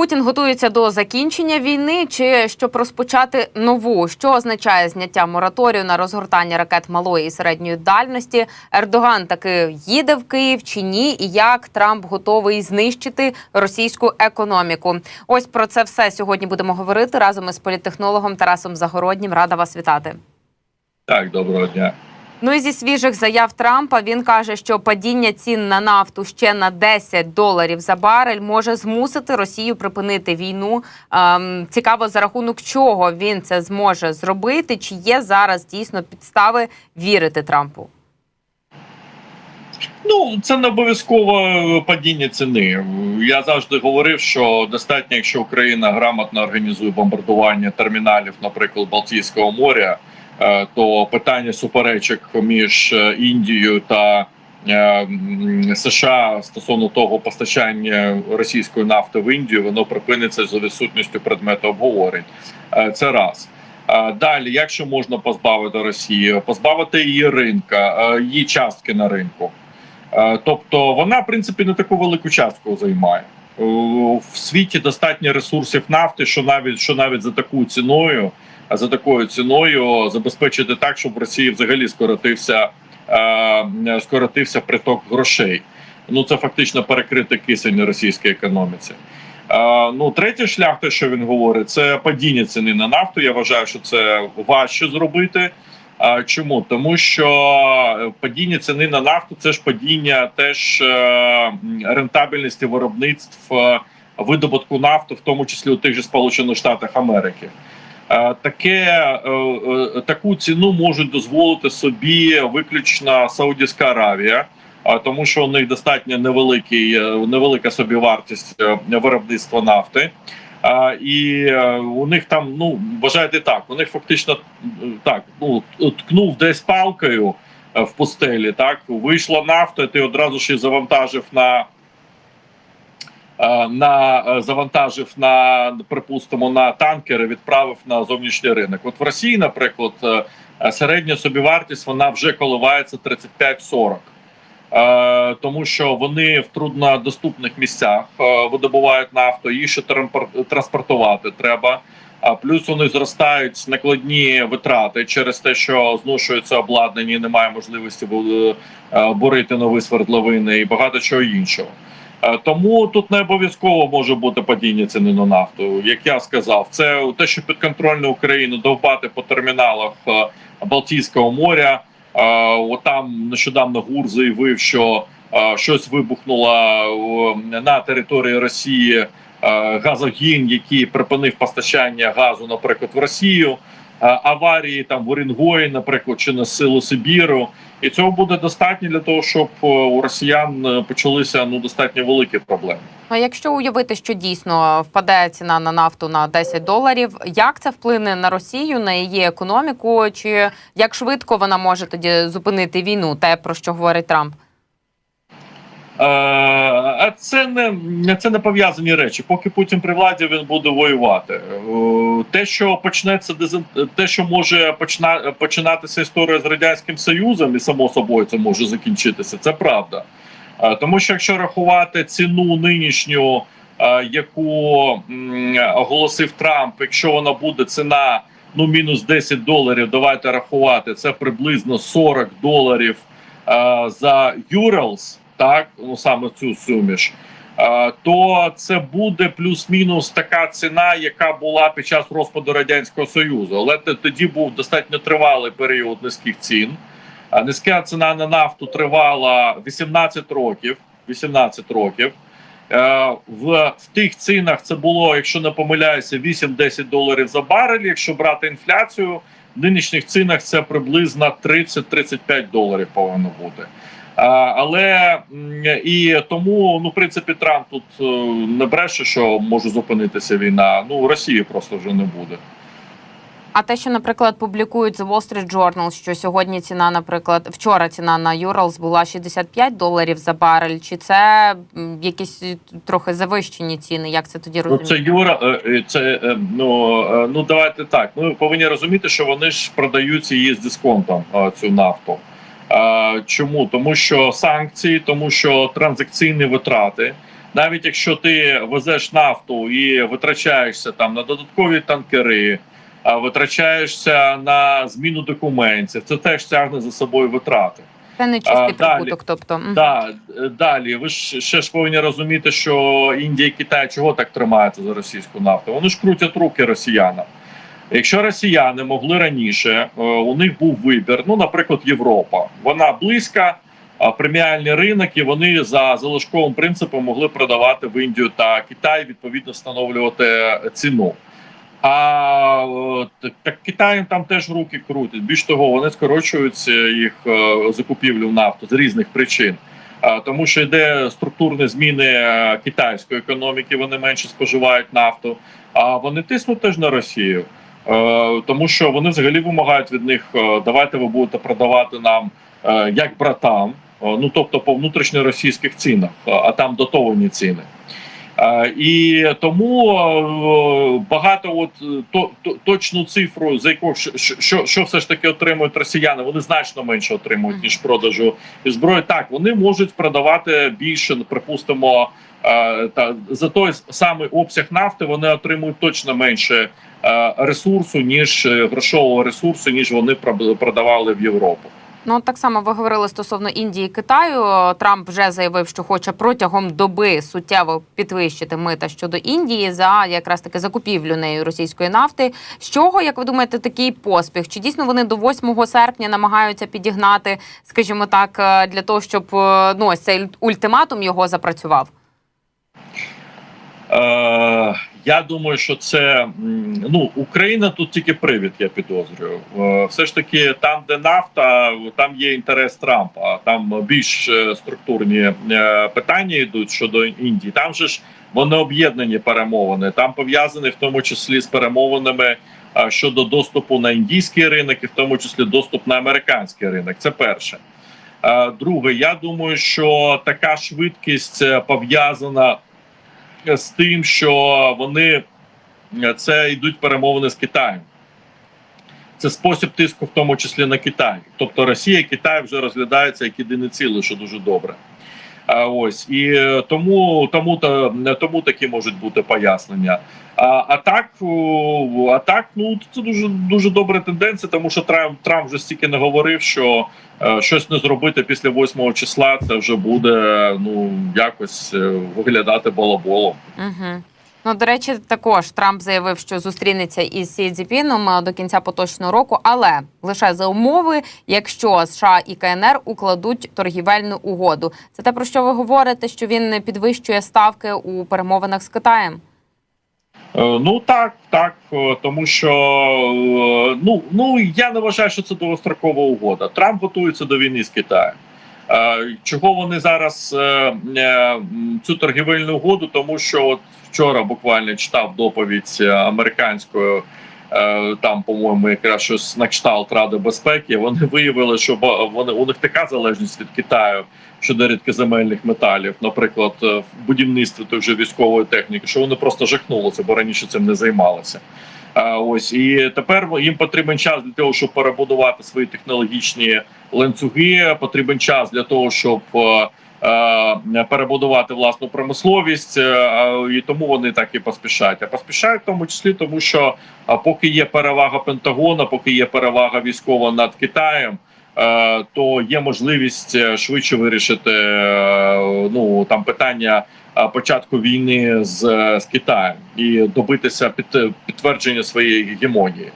Путін готується до закінчення війни чи щоб розпочати нову, що означає зняття мораторію на розгортання ракет малої і середньої дальності. Ердоган таки їде в Київ чи ні, і як Трамп готовий знищити російську економіку. Ось про це все сьогодні будемо говорити разом із політтехнологом Тарасом Загороднім. Рада вас вітати. Так, доброго дня. Ну і зі свіжих заяв Трампа він каже, що падіння цін на нафту ще на 10 доларів за барель може змусити Росію припинити війну. Ем, цікаво, за рахунок чого він це зможе зробити. Чи є зараз дійсно підстави вірити Трампу? Ну це не обов'язково падіння ціни. Я завжди говорив, що достатньо, якщо Україна грамотно організує бомбардування терміналів, наприклад, Балтійського моря, е, то питання суперечок між е, Індією та е, США стосовно того постачання російської нафти в Індію, воно припиниться за відсутністю предмету обговорень. Е, Це раз. Е, Далі, якщо можна позбавити Росію, позбавити її ринка, е, її частки на ринку. Е, Тобто вона, в принципі, не таку велику частку займає. Е, В світі достатньо ресурсів нафти, що навіть що навіть за такою ціною, за такою ціною забезпечити так, щоб в Росії взагалі скоротився, е, скоротився приток грошей. Ну це фактично перекрити кисень російській економіці. Е, Ну, третій шлях, те, що він говорить, це падіння ціни на нафту. Я вважаю, що це важче зробити. Чому? Тому що падіння ціни на нафту це ж падіння теж е, рентабельності виробництв видобутку нафти, в тому числі у тих же Сполучених Штатах Америки. Е, Таке е, е, таку ціну можуть дозволити собі виключно Саудівська Аравія, тому що у них достатньо невеликий, невелика собівартість виробництва нафти. І у них там, ну вважайте так, у них фактично так, ну ткнув десь палкою в пустелі. Так вийшла нафта, ти одразу і завантажив на. Е, На е, завантажив на припустимо на танкери, відправив на зовнішній ринок. От в Росії, наприклад, е, середня собівартість вона вже коливається 35-40. Е, тому що вони в труднодоступних місцях видобувають нафту, її ще транспортувати треба. А плюс вони зростають накладні витрати через те, що зношується обладнання, і немає можливості бу- борити нові свердловини і багато чого іншого. Е, Тому тут не обов'язково може бути падіння ціни на нафту. Як я сказав, це те, що підконтрольно Україну довбати по терміналах е, Балтійського моря. Е, Отам нещодавно ГУР заявив, що щось вибухнуло на території Росії газогін, який припинив постачання газу, наприклад, в Росію. Аварії там в Орінгої, наприклад, чи на силу Сибіру, і цього буде достатньо для того, щоб е, у росіян е, почалися ну достатньо великі проблеми. А якщо уявити, що дійсно впаде ціна на нафту на 10 доларів, як це вплине на Росію, на її економіку, чи як швидко вона може тоді зупинити війну, те про що говорить Трамп? Е, А це не це не пов'язані речі. Поки Путін при владі він буде воювати. Е, Те, що почнеться те, що може почна починатися історія з радянським союзом, і само собою це може закінчитися. Це правда. Е, Тому що якщо рахувати ціну нинішню, яку оголосив Трамп, якщо вона буде ціна ну мінус 10 доларів, давайте рахувати, це приблизно 40 доларів за Юралс, так ну саме цю суміш. е, То це буде плюс-мінус така ціна, яка була під час розпаду радянського союзу. Але тоді був достатньо тривалий період низьких цін. Низька ціна на нафту тривала 18 років. 18 років. Е, В, в тих цінах це було, якщо не помиляюся, 8-10 доларів за барель. Якщо брати інфляцію, в нинішніх цінах це приблизно 30-35 доларів повинно бути. Але і тому, ну, в принципі, Трамп тут е, не бреше, що може зупинитися війна. Ну, Росії просто вже не буде. А те, що, наприклад, публікують The Wall Street Journal, що сьогодні ціна, наприклад, вчора ціна на Юралс була 65 доларів за барель, чи це якісь трохи завищені ціни? Як це тоді Ну, це? Юра, е, е, це ну, ну давайте так. Ми повинні розуміти, що вони ж продають її з дисконтом цю нафту. Чому? Тому що санкції, тому що транзакційні витрати. навіть якщо ти везеш нафту і витрачаєшся там на додаткові танкери, витрачаєшся на зміну документів, це теж тягне за собою витрати. Це не чистий прибуток. Тобто. Да, е, далі. Ви ж ще ж повинні розуміти, що Індія і Китай чого так тримаються за російську нафту? Вони ж крутять руки росіянам. Якщо росіяни могли раніше, е, у них був вибір. Ну, наприклад, Європа. Вона близька, преміальний ринок, і вони за залишковим принципом могли продавати в Індію та Китай, відповідно встановлювати ціну. А так- Китаєм там теж руки крутять. Більш того, вони скорочують їх е, закупівлю в нафту з різних причин. Тому що йде структурні зміни китайської економіки, вони менше споживають нафту, а вони тиснуть теж на Росію, тому що вони взагалі вимагають від них: е, давайте ви будете продавати нам е, як братам, е, ну тобто по внутрішньоросійських цінах, е, а там дотовані ціни. Е, І тому е, багато от е, то, то, точну цифру, за яку що, що, все ж таки отримують росіяни, вони значно менше отримують ніж продажу зброї. Так вони можуть продавати більше, припустимо, та за той самий обсяг нафти вони отримують точно менше ресурсу ніж грошового ресурсу, ніж вони продавали в Європу. Ну так само ви говорили стосовно Індії і Китаю. Трамп вже заявив, що хоче протягом доби суттєво підвищити мита щодо Індії за якраз таки закупівлю нею російської нафти. З чого, як ви думаєте, такий поспіх? Чи дійсно вони до 8 серпня намагаються підігнати, скажімо так, е, для того, щоб е, ну ось цей ультиматум його запрацював? Е, я думаю, що це ну Україна тут тільки привід, я підозрюю. Е, все ж таки, там, де нафта, там є інтерес Трампа. Там більш е, структурні питання йдуть щодо Індії. Там же ж вони об'єднані перемовини. Там пов'язані в тому числі з перемовинами щодо доступу на індійський ринок, і в тому числі доступ на американський ринок. Це перше. Друге, я думаю, що така швидкість пов'язана з тим, що вони це йдуть перемовини з Китаєм. Це спосіб тиску, в тому числі на Китай. Тобто Росія і Китай вже розглядаються як єдине ціле, що дуже добре. Ось і е, тому, тому, та, тому такі можуть бути пояснення. А, а так, а так, ну це дуже дуже добра тенденція, тому що Трамп Трамп вже стільки не говорив, що е, щось не зробити після 8 числа, це вже буде ну якось е, виглядати балаболом. Угу. Ну, до речі, також Трамп заявив, що зустрінеться із Сі Цзіпіном е, до кінця поточного року, але лише за умови, якщо США і КНР укладуть торгівельну угоду. Це те про що ви говорите, що він підвищує ставки у перемовинах з Китаєм. Е, Ну так, так, е, тому що ну, ну я не вважаю, що це довгострокова угода. Трамп готується до війни з Китаєм. Чого вони зараз е, е, цю торгівельну угоду? Тому що от вчора буквально читав доповідь американської. е, Там, по-моєму, якраз щось на кшталт Ради безпеки. Вони виявили, що вони у них така залежність від Китаю щодо рідкоземельних металів, наприклад, в будівництві той вже військової техніки, що вони просто жахнулися, бо раніше цим не займалися. А, ось і тепер їм потрібен час для того, щоб перебудувати свої технологічні ланцюги. Потрібен час для того, щоб е, е, перебудувати власну промисловість, е, е, і тому вони так і поспішають. А поспішають в тому числі, тому що поки є перевага Пентагона, поки є перевага військова над Китаєм. е, То є можливість е, швидше вирішити е, ну там питання е, початку війни з, з Китаєм і добитися під, підтвердження своєї гегемонії.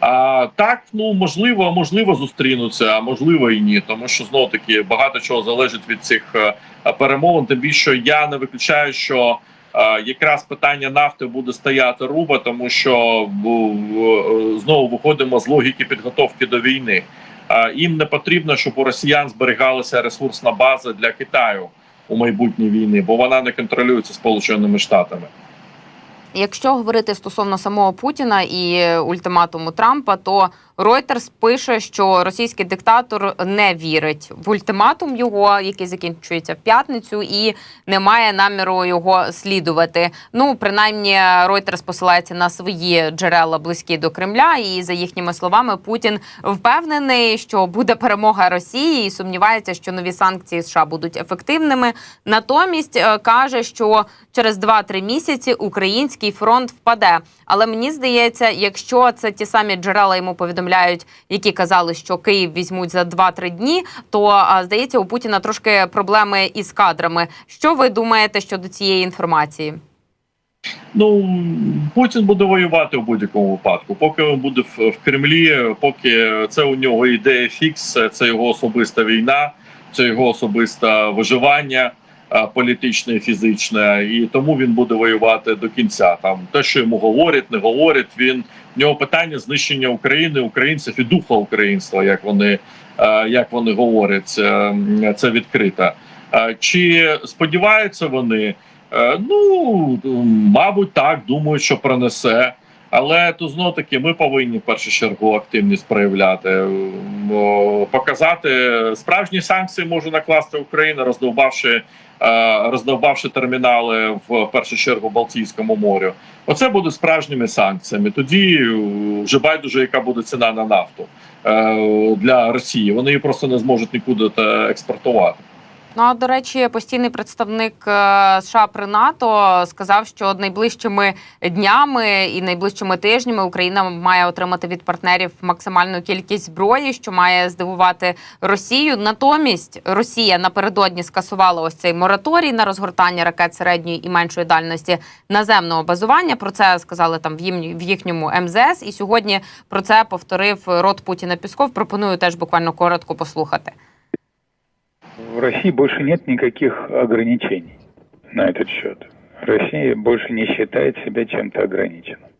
А так, ну можливо, можливо, зустрінуться, а можливо і ні, тому що знову таки багато чого залежить від цих е, перемовин. Тим більше я не виключаю, що е, якраз питання нафти буде стояти руба, тому що знову виходимо з логіки підготовки до війни. Е, Їм не потрібно, щоб у росіян зберігалася ресурсна база для Китаю у майбутній війни, бо вона не контролюється Сполученими Штатами. Якщо говорити стосовно самого Путіна і ультиматуму Трампа, то Reuters пише, що російський диктатор не вірить в ультиматум його, який закінчується в п'ятницю, і не має наміру його слідувати. Ну, принаймні, Reuters посилається на свої джерела близькі до Кремля. І за їхніми словами, Путін впевнений, що буде перемога Росії, і сумнівається, що нові санкції США будуть ефективними. Натомість е, каже, що через 2-3 місяці український фронт впаде. Але мені здається, якщо це ті самі джерела йому повідомляють, які казали, що Київ візьмуть за 2-3 дні, то здається, у Путіна трошки проблеми із кадрами. Що ви думаєте щодо цієї інформації? Ну Путін буде воювати в будь-якому випадку. Поки він буде в Кремлі, поки це у нього ідея фікс, це його особиста війна, це його особисте виживання а, політичне і фізичне, і тому він буде воювати до кінця. Там те, що йому говорять, не говорять. Він в нього питання знищення України, українців і духа українства, як вони е, як вони говорять, це, це відкрито. Е, Чи сподіваються вони? Е, Ну, мабуть, так, думаю, що пронесе. Але то знов таки ми повинні в першу чергу активність проявляти, показати справжні санкції може накласти Україна, роздовбавши, е, роздовбавши термінали в першу чергу Балтійському морю. Оце буде справжніми санкціями. Тоді е, вже байдуже, яка буде ціна на нафту е, для Росії. Вони її просто не зможуть нікуди експортувати. Ну а до речі, постійний представник е, США при НАТО сказав, що найближчими днями і найближчими тижнями Україна має отримати від партнерів максимальну кількість зброї, що має здивувати Росію. Натомість Росія напередодні скасувала ось цей мораторій на розгортання ракет середньої і меншої дальності наземного базування. Про це сказали там в в їхньому МЗС. І сьогодні про це повторив рот Путіна Пісков. Пропоную теж буквально коротко послухати. В России больше нет никаких ограничений на этот счет. Россия больше не считает себя чем-то ограниченным.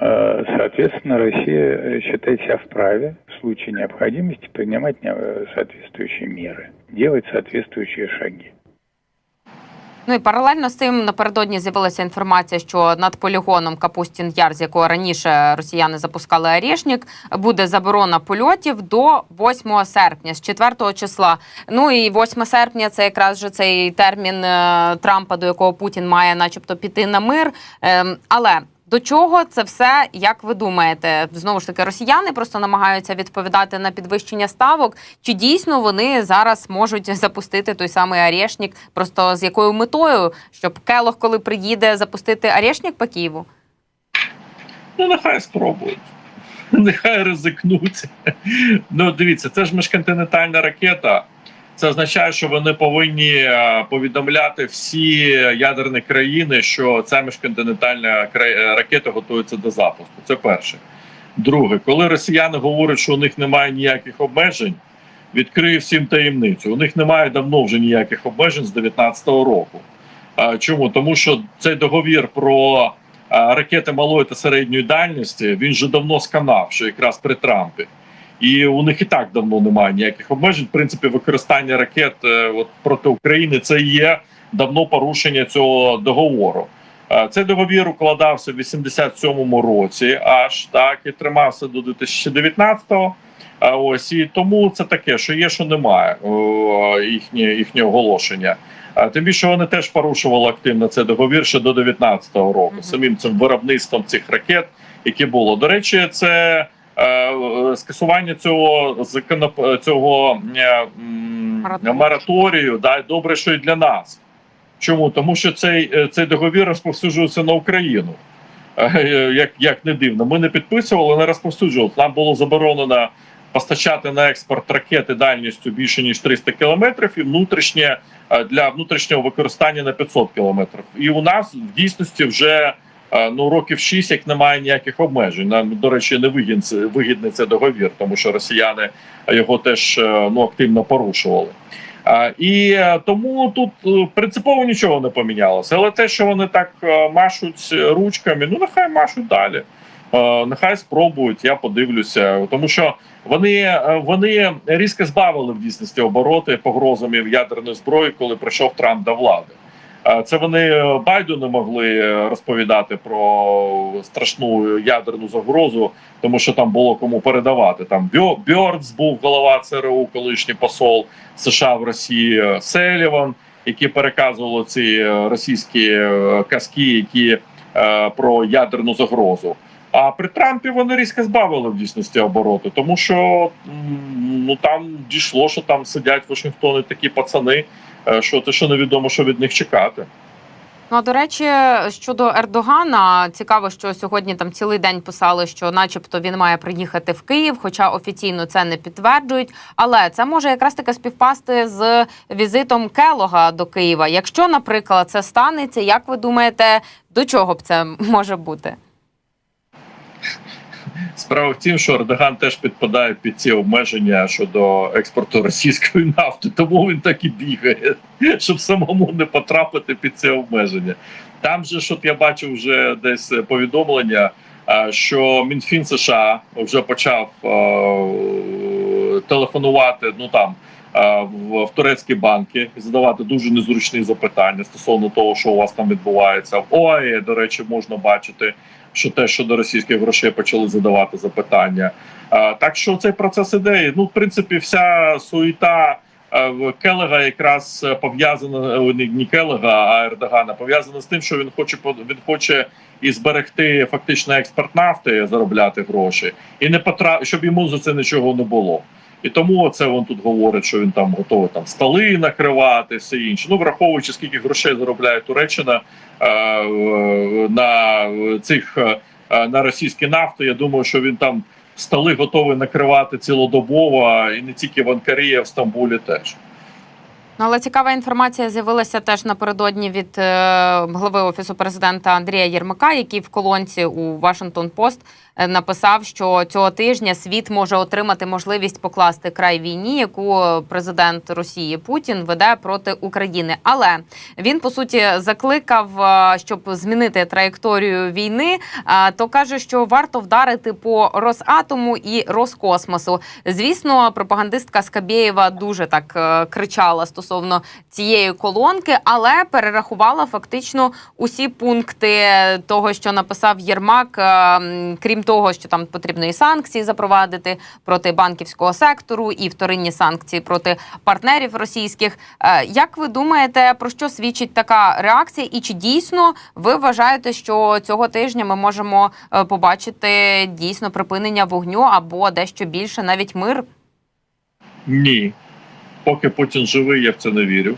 Э, Соответственно, Россия считает себя вправе в случае необходимости принимать не- соответствующие меры, делать соответствующие шаги. Ну і паралельно з цим напередодні з'явилася інформація, що над полігоном Капустін Яр, з якого раніше росіяни запускали Арішнік, буде заборона польотів до 8 серпня, з 4 числа. Ну і 8 серпня це якраз же цей термін е, Трампа, до якого Путін має, начебто, піти на мир. Ем, але до чого це все, як ви думаєте? Знову ж таки, росіяни просто намагаються відповідати на підвищення ставок. Чи дійсно вони зараз можуть запустити той самий Арешнік? Просто з якою метою, щоб Келох, коли приїде, запустити Арешнік по Києву? Ну, нехай спробують. Нехай ризикнуть. Ну, дивіться, це ж міжконтинентальна ракета. Це означає, що вони повинні е, повідомляти всі ядерні країни, що ця міжконтинентальна е, ракета готується до запуску. Це перше. Друге, коли росіяни говорять, що у них немає ніяких обмежень, відкрию всім таємницю. У них немає давно вже ніяких обмежень з 2019 року. Чому? Тому що цей договір про ракети малої та середньої дальності він вже давно сканав, що якраз при Трампі. І у них і так давно немає ніяких обмежень. В принципі, використання ракет е, от, проти України це є давно порушення цього договору. Е, Цей договір укладався в 87-му році, аж так і тримався до 2019-го. А ось і тому це таке, що є, що немає їхнє їхнє оголошення. Тим більше вони теж порушували активно цей договір ще до 19-го року, самим цим виробництвом цих ракет, які було. До речі, це е, е, скасування цього законоп... цього е, Мораторію. мораторію. Да, добре, що і для нас. Чому? Тому що цей, е, цей договір розповсюджується на Україну. Е, Як, як не дивно, ми не підписували, не розповсюджували. Нам було заборонено постачати на експорт ракети дальністю більше ніж 300 кілометрів, і внутрішнє е, для внутрішнього використання на 500 кілометрів. І у нас в дійсності вже е, ну років 6, як немає ніяких обмежень. Нам до речі, не вигідний, це- договір, тому що росіяни його теж е, ну активно порушували. І е, тому тут е, принципово нічого не помінялося. Але те, що вони так машуть ручками, ну нехай машуть далі. Нехай спробують, я подивлюся, тому що вони, вони різко збавили в дійсності обороти погрозами ядерної зброї, коли прийшов Трамп до влади. Це вони е, Байду не могли е, розповідати про страшну ядерну загрозу, тому що там було кому передавати. Там Бьо- Бьорнс був голова ЦРУ, колишній посол США в Росії, е, Селіван, які переказували ці російські казки, які е, про ядерну загрозу. А при Трампі вони різко збавили в дійсності обороти, тому що ну там дійшло, що там сидять в Вашингтоні такі пацани, що те, що невідомо, що від них чекати. Ну а до речі, щодо Ердогана, цікаво, що сьогодні там цілий день писали, що, начебто, він має приїхати в Київ, хоча офіційно це не підтверджують. Але це може якраз таки співпасти з візитом Келога до Києва. Якщо, наприклад, це станеться, як ви думаєте, до чого б це може бути? Справа в тім, що Ердоган теж підпадає під ці обмеження щодо експорту російської нафти, тому він так і бігає, щоб самому не потрапити під ці обмеження. Там же от я бачив вже десь повідомлення, що Мінфін США вже почав телефонувати. Ну там. В, в турецькі банки задавати дуже незручні запитання стосовно того, що у вас там відбувається. Ой, до речі, можна бачити, що те, що до російських грошей почали задавати запитання. Так що цей процес ідеї. Ну, в принципі, вся суєта е, Келега якраз е, пов'язана е, не, Келега, а Ердогана, пов'язана з тим, що він хоче він хоче і зберегти фактично експорт нафти, заробляти гроші, і не потра... щоб йому за це нічого не було. І тому це він тут говорить, що він там готовий там столи накривати, все інше. Ну враховуючи скільки грошей заробляє Туреччина е, на цих е, е, на російські нафти. Я думаю, що він там столи готовий накривати цілодобово, і не тільки в Анкарі, а в Стамбулі теж. Ну, але цікава інформація з'явилася теж напередодні від е, голови офісу президента Андрія Єрмака, який в колонці у Вашингтон Пост е, написав, що цього тижня світ може отримати можливість покласти край війні, яку президент Росії Путін веде проти України. Але він по суті закликав, е, щоб змінити траєкторію війни. е, То каже, що варто вдарити по Росатому і Роскосмосу. Звісно, пропагандистка Скабєєва дуже так е, кричала стосовно цієї колонки, але перерахувала фактично усі пункти того, що написав Єрмак. е, Крім того, що там потрібно і санкції запровадити проти банківського сектору, і вторинні санкції проти партнерів російських. Е, Як ви думаєте, про що свідчить така реакція? І чи дійсно ви вважаєте, що цього тижня ми можемо е, побачити дійсно припинення вогню або дещо більше, навіть мир? Ні. Поки Путін живий, я в це не вірю.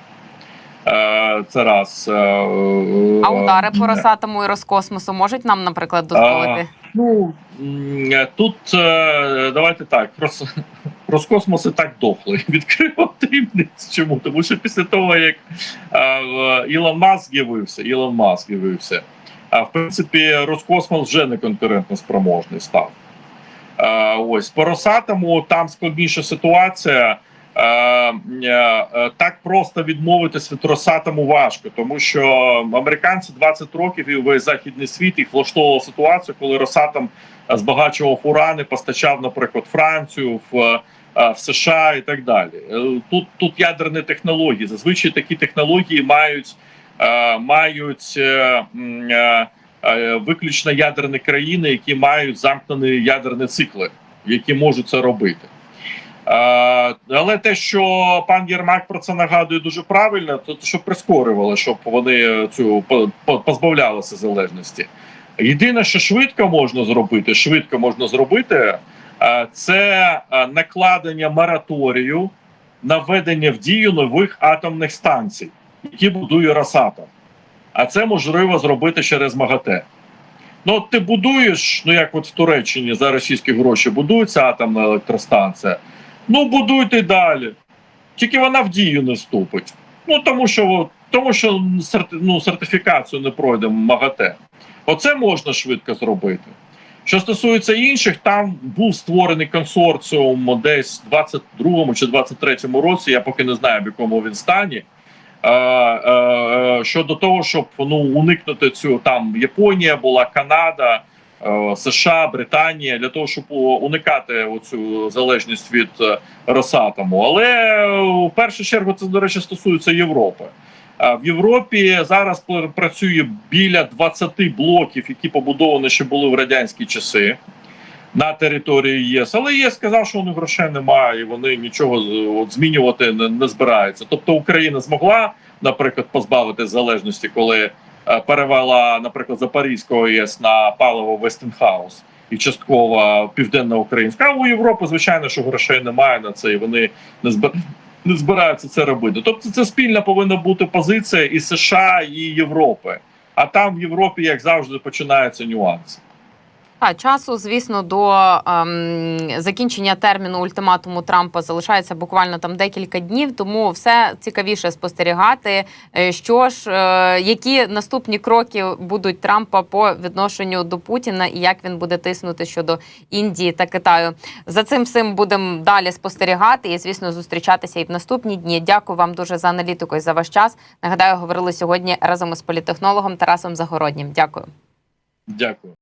Е, Це раз. Е, А удари по е, Росатому і Роскосмосу можуть нам, наприклад, дозволити? Ну е, тут е, давайте так. Рос, Роскосмос і так дохли. Відкрив таємницю. Чому? Тому що після того, як е, Ілон Маск з'явився, Ілон Маск з'явився, а в принципі, Роскосмос вже не конкурентно спроможний став. Е, Ось по Росатому там складніша ситуація. Е, е, е, Так просто відмовитись від Росатому важко, тому що американці 20 років і весь західний світ їх влаштовував ситуацію, коли Росатом збагачував урани, постачав, наприклад, Францію в, в США і так далі. Тут тут ядерні технології. Зазвичай такі технології мають, мають виключно ядерні країни, які мають замкнені ядерні цикли, які можуть це робити. Е, Але те, що пан Єрмак про це нагадує дуже правильно, то щоб прискорювали, щоб вони цю по- по- позбавлялися залежності. Єдине, що швидко можна зробити, швидко можна зробити, е, це е, накладення мораторію на введення в дію нових атомних станцій, які будує Росатом. А це можливо зробити через МАГАТЕ. Ну, от ти будуєш, ну як от в Туреччині за російські гроші будується атомна електростанція. Ну, будуйте далі. Тільки вона в дію не вступить. Ну тому що тому що ну, сертифікацію не пройде МАГАТЕ. Оце можна швидко зробити. Що стосується інших, там був створений консорціум десь в 22-му чи 23-му році. Я поки не знаю, в якому він стані. Е, е, е, щодо того, щоб ну уникнути цю там Японія була, Канада, США, Британія для того, щоб уникати оцю залежність від е, Росатому. Але е, в першу чергу це до речі стосується Європи. В Європі зараз пр- працює біля 20 блоків, які побудовані ще були в радянські часи на території ЄС. Але ЄС сказав, що них грошей немає, і вони нічого от, змінювати не, не збираються. Тобто Україна змогла, наприклад, позбавити залежності, коли е, перевела, наприклад, Запорізького ЄС на паливо Вестенхаус і частково південна українська. А у Європи, звичайно, що грошей немає на це, і вони не збир... не збираються це робити. Тобто, це спільна повинна бути позиція і США, і Європи. А там в Європі, як завжди, починаються нюанси. А часу, звісно, до ем, закінчення терміну ультиматуму Трампа залишається буквально там декілька днів, тому все цікавіше спостерігати, е, що ж, е, які наступні кроки будуть Трампа по відношенню до Путіна і як він буде тиснути щодо Індії та Китаю. За цим всім будемо далі спостерігати і, звісно, зустрічатися і в наступні дні. Дякую вам дуже за аналітику і за ваш час. Нагадаю, говорили сьогодні разом із політехнологом Тарасом Загороднім. Дякую. Дякую.